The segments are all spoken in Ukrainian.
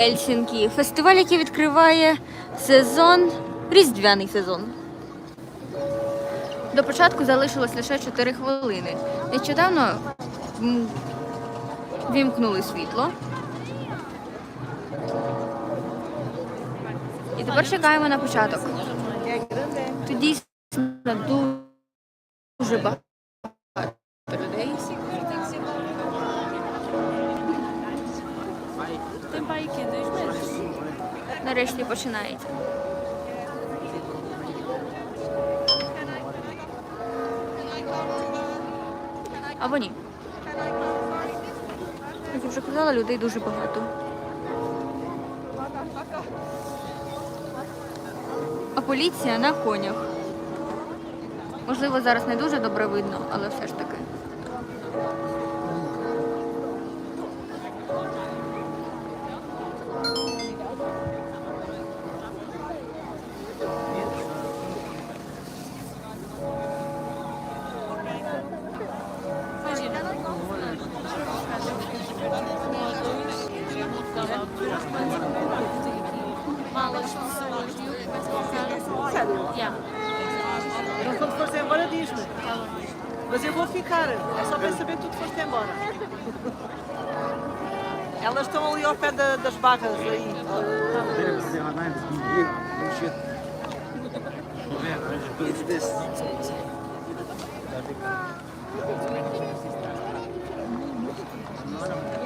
Хельсінкі. Фестиваль, який відкриває сезон, різдвяний сезон. До початку залишилось лише 4 хвилини. Нещодавно вімкнули світло. І тепер чекаємо на початок. Тут дійсно дуже багато Нарешті починається. Або ні. Як я вже казала, людей дуже багато. А поліція на конях. Можливо, зараз не дуже добре видно, але все ж таки. Yeah. Então quando fores embora diz-me. Mas eu vou ficar. É só para saber que tu te foste embora. Elas estão ali ao pé da- das barras aí.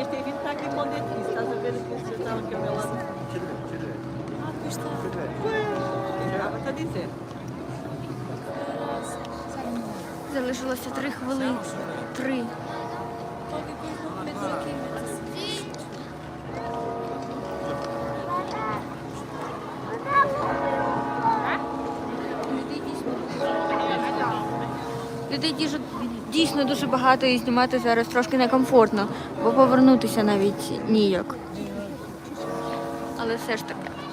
Este evento está aqui com o disso. Estás a ver aqui se estava aqui ao meu lado? Ah, pois está. Залишилося три хвилини. Три. Людей дійсно дуже багато і знімати зараз трошки некомфортно, бо повернутися навіть ніяк. Але все ж таки.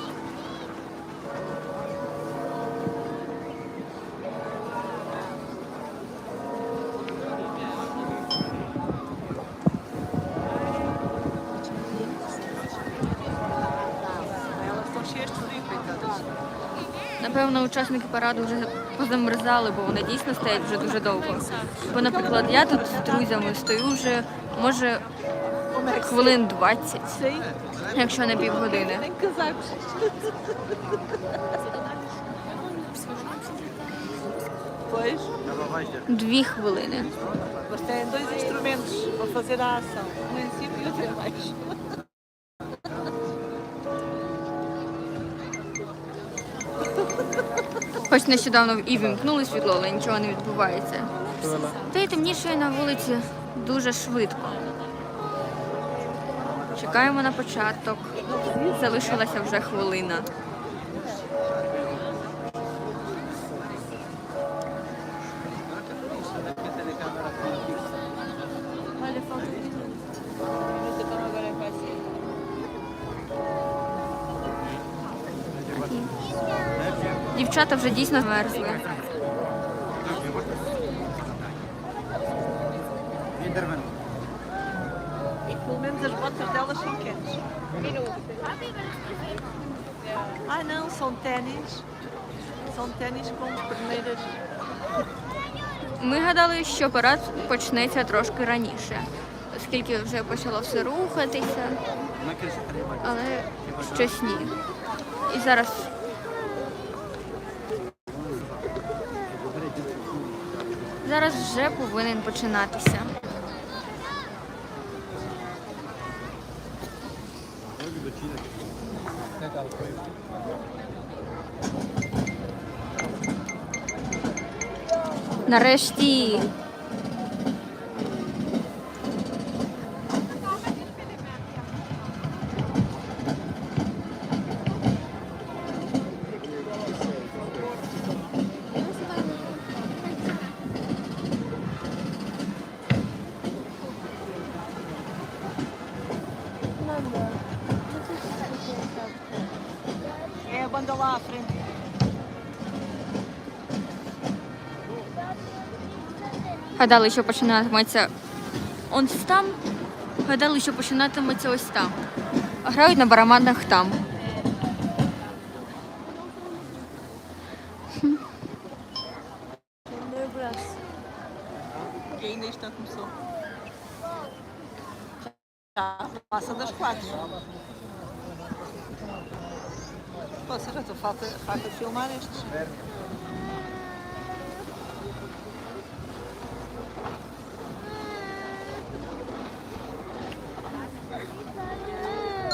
Учасники параду вже позамерзали, бо вони дійсно стоять вже дуже довго. Бо, наприклад, я тут з друзями стою вже, може, хвилин 20, якщо не півгодини. Дві хвилини. mas têm dois instrumentos para fazer a ação. Outro em Хоч нещодавно і вімкнули світло, але нічого не відбувається. Та й темніше на вулиці дуже швидко. Чекаємо на початок. Залишилася вже хвилина. Дівчата вже дійсно perneiras. Ми гадали, що парад почнеться трошки раніше, оскільки вже почало все рухатися, але щось ні. І зараз. Зараз вже повинен починатися. Нарешті. À frente. Гадали, що починатиметься ось там. Гадали, що починатиметься ось там. грають на барабанах там.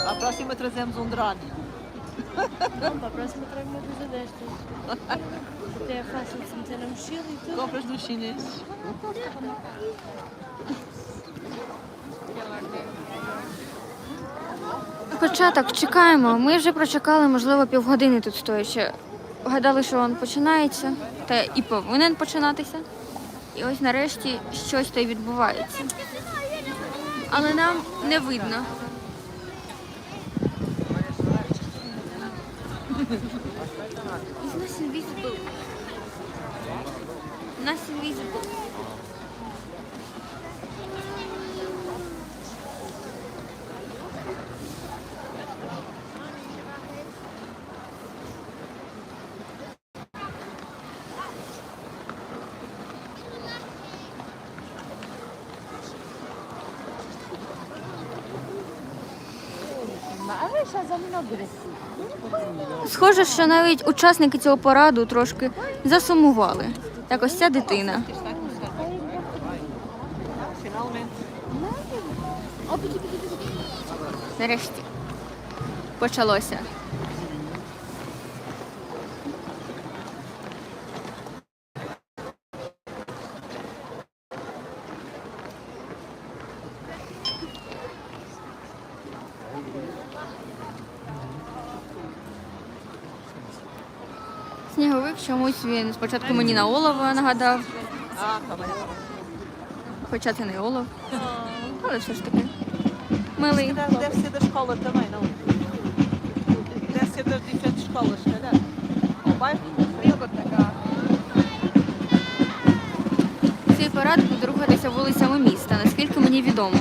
À próxima trazemos um drone. Não, para a próxima trago uma coisa destas. Até é fácil de se meter na mochila e tudo. Compras dos chineses. Початок чекаємо. Ми вже прочекали, можливо, півгодини тут стоячи. Гадали, що він починається, та і повинен починатися. І ось нарешті щось то й відбувається. Але нам не видно. It's not invisible. Not invisible. Схоже, що навіть учасники цього параду трошки засумували. Як ось ця дитина. Нарешті почалося. Сніговик він спочатку мені на олова нагадав, хоча це не олов. Але все ж таки. Милий. Ser da escola também, não? Deve ser das diferentes escolas, se calhar. Ao bairro? Цей парад буде рухатися вулицями міста, наскільки мені відомо.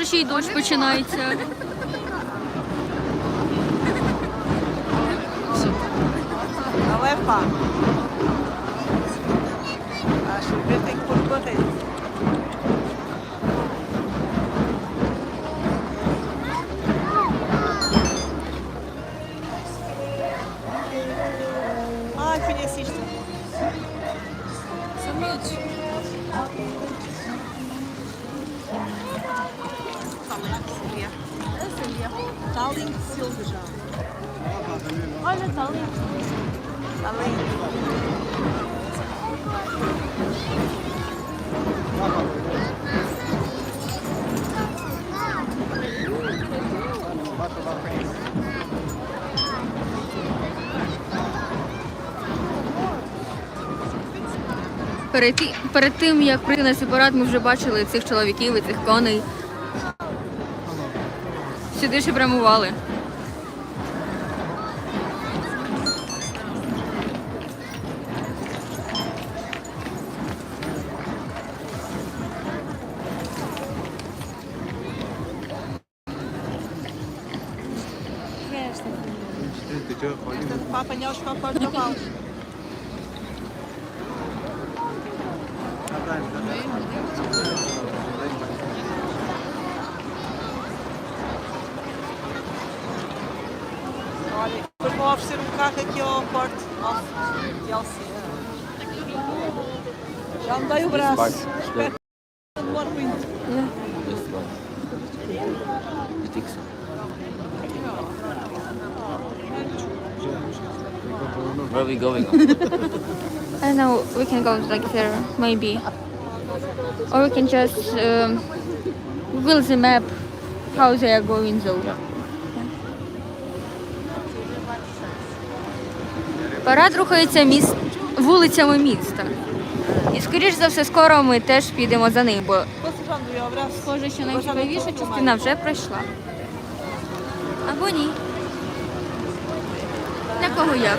Схоже, ще й дощ починається. Але é Silva já. Olha, ali. Перед, тим, як прийти на парад, ми вже бачили цих чоловіків і цих коней. Сюди ще прямували. Festa. Para apanhar os Where are we going? I don't know, we can go like there, maybe. Or we can just um, Google the map how they are going though. Парад рухається міст... вулицями міста. І скоріш за все, скоро ми теж підемо за ним, бо схоже, що найцікавіша частина вже пройшла. Або ні. Для кого як?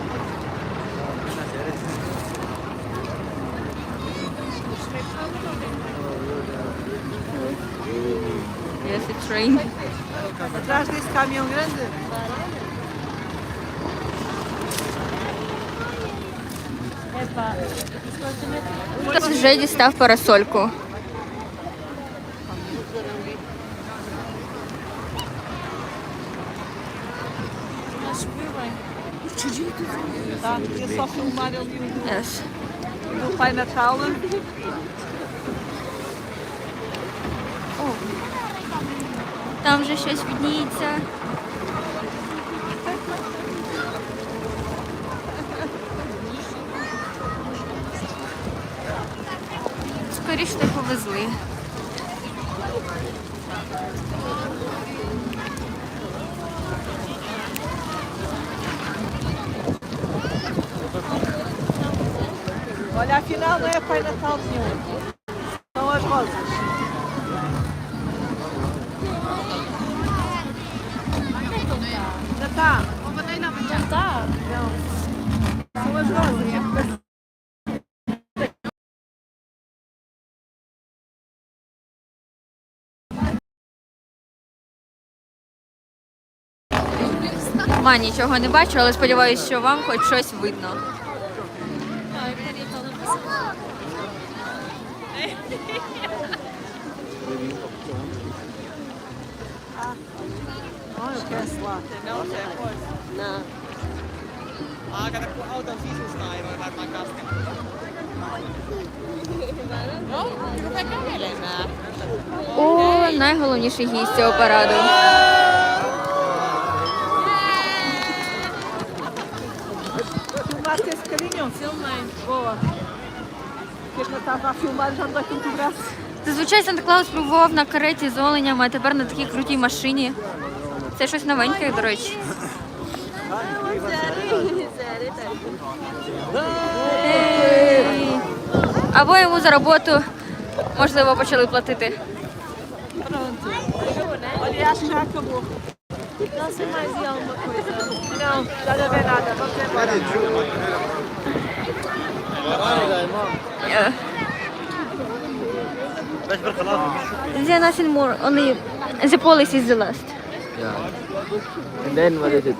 Yes, it's rain. Atrás desse caminhão grande. Epá. Хтось вже дістав парасольку. Acho que viu bem. Tá, podia só filmar ali o do, Yes. do Pai Natal. Там вже щось відніється. Скоріше не повезли. Olha, afinal não é Pai. Está. Não está. São as rosas. Ма, нічого не бачу, але сподіваюся, що вам хоч щось видно. Ah, eu queria estar na passagem. Olha, eu quero lá. Não, Não. Ah, kato kun auton sisusta ei voi varmaan kastella. No, rupea kävelemään. О, найголовніший гість цього параду. Filmaste esse e. Зазвичай Санта Клаус пробував на кареті з оленями, а тепер на такій крутій машині. Це щось новеньке, до речі. Або йому за роботу, можливо, почали платити. E. Е. There nothing more, only the policy is the last. Yeah. And then what is it?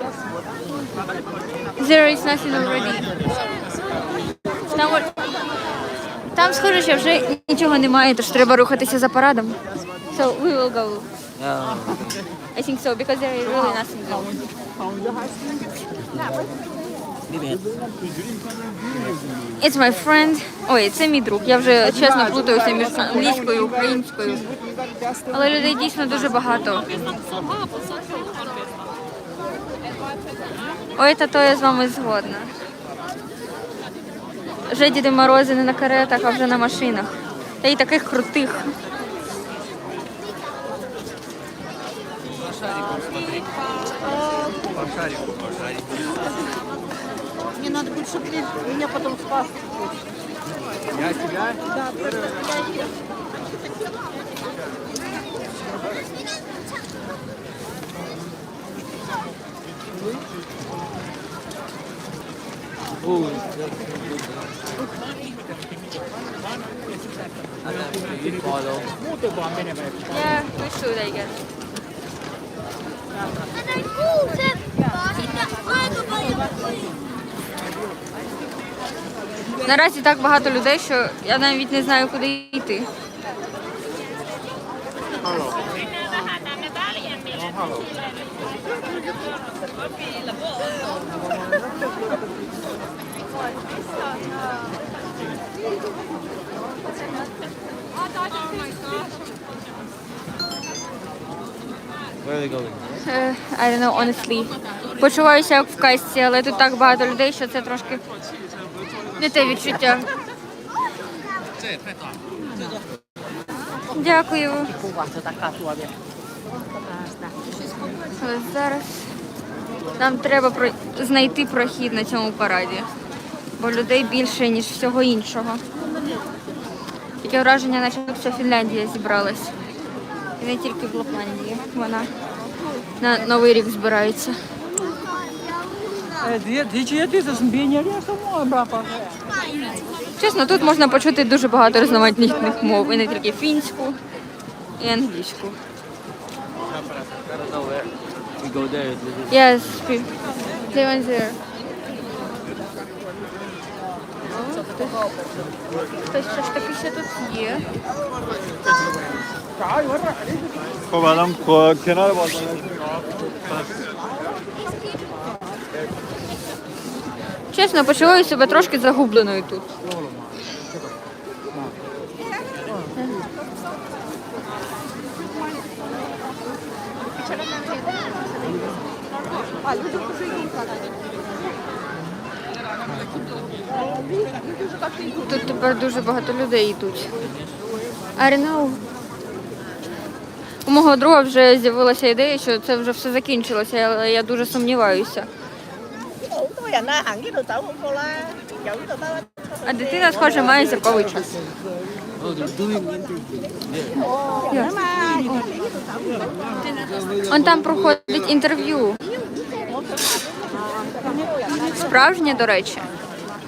Zero is nothing already. Там, от- там схоже, що вже нічого немає, тож треба рухатися за парадом. So we will go. Yeah. I think so, because there is really nothing there. It's my friend. Ой, це мій друг. Я вже чесно плутаюся між англійською і українською. Але людей дійсно дуже багато. Ой, та то я з вами згодна. Вже Діди Морози не на каретах, а вже на машинах. Та й таких крутих. Мне надо будет, чтобы ты меня потом спас. Oh, and then we follow. Yeah, we should, I guess. Наразі так багато людей, що я навіть не знаю, куди йти. Е, I don't know, honestly. Почуваюся як в касті, але тут так багато людей, що це трошки не те відчуття. Дякую. Але зараз нам треба про... знайти прохід на цьому параді, бо людей більше, ніж всього іншого. Таке враження, наче вся Фінляндія зібралась. І не тільки в Лапландії. Вона на Новий рік збирається. Чесно, тут можна почути дуже багато різноманітних мов, і не тільки фінську і англійську. Yes, they went there. Хтось щось таке ще тут є. Чесно, почуваю себе трошки загубленою тут. Тут тепер дуже багато людей йдуть. I know. У мого друга вже з'явилася ідея, що це вже все закінчилося, але я дуже сумніваюся. А дитина, схоже, має зірковий час. Он там проходить інтерв'ю. Справжнє, до речі.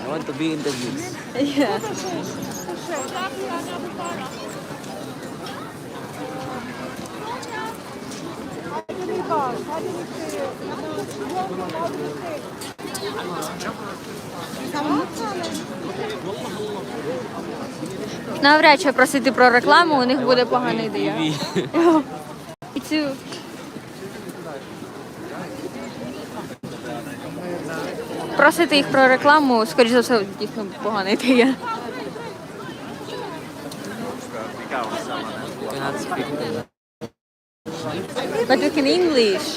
I want to be interviewed. Навряд чи просити про рекламу, у них буде погана ідея. І цю. Просити їх про рекламу, скоріш за все, дійсно погана ідея. You cannot speak to them. But we can English.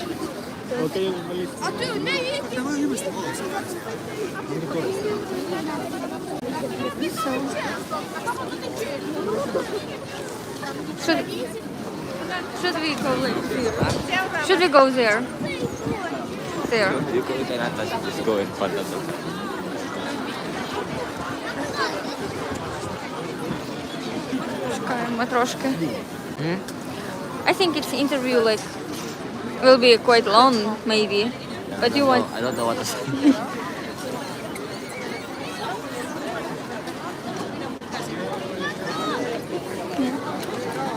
Should, should we go like here? Should we go there? There. You go with Anata, she just go in front of them. Чекаємо трошки. I think its interview like will be quite long maybe. But you want I don't know what to say.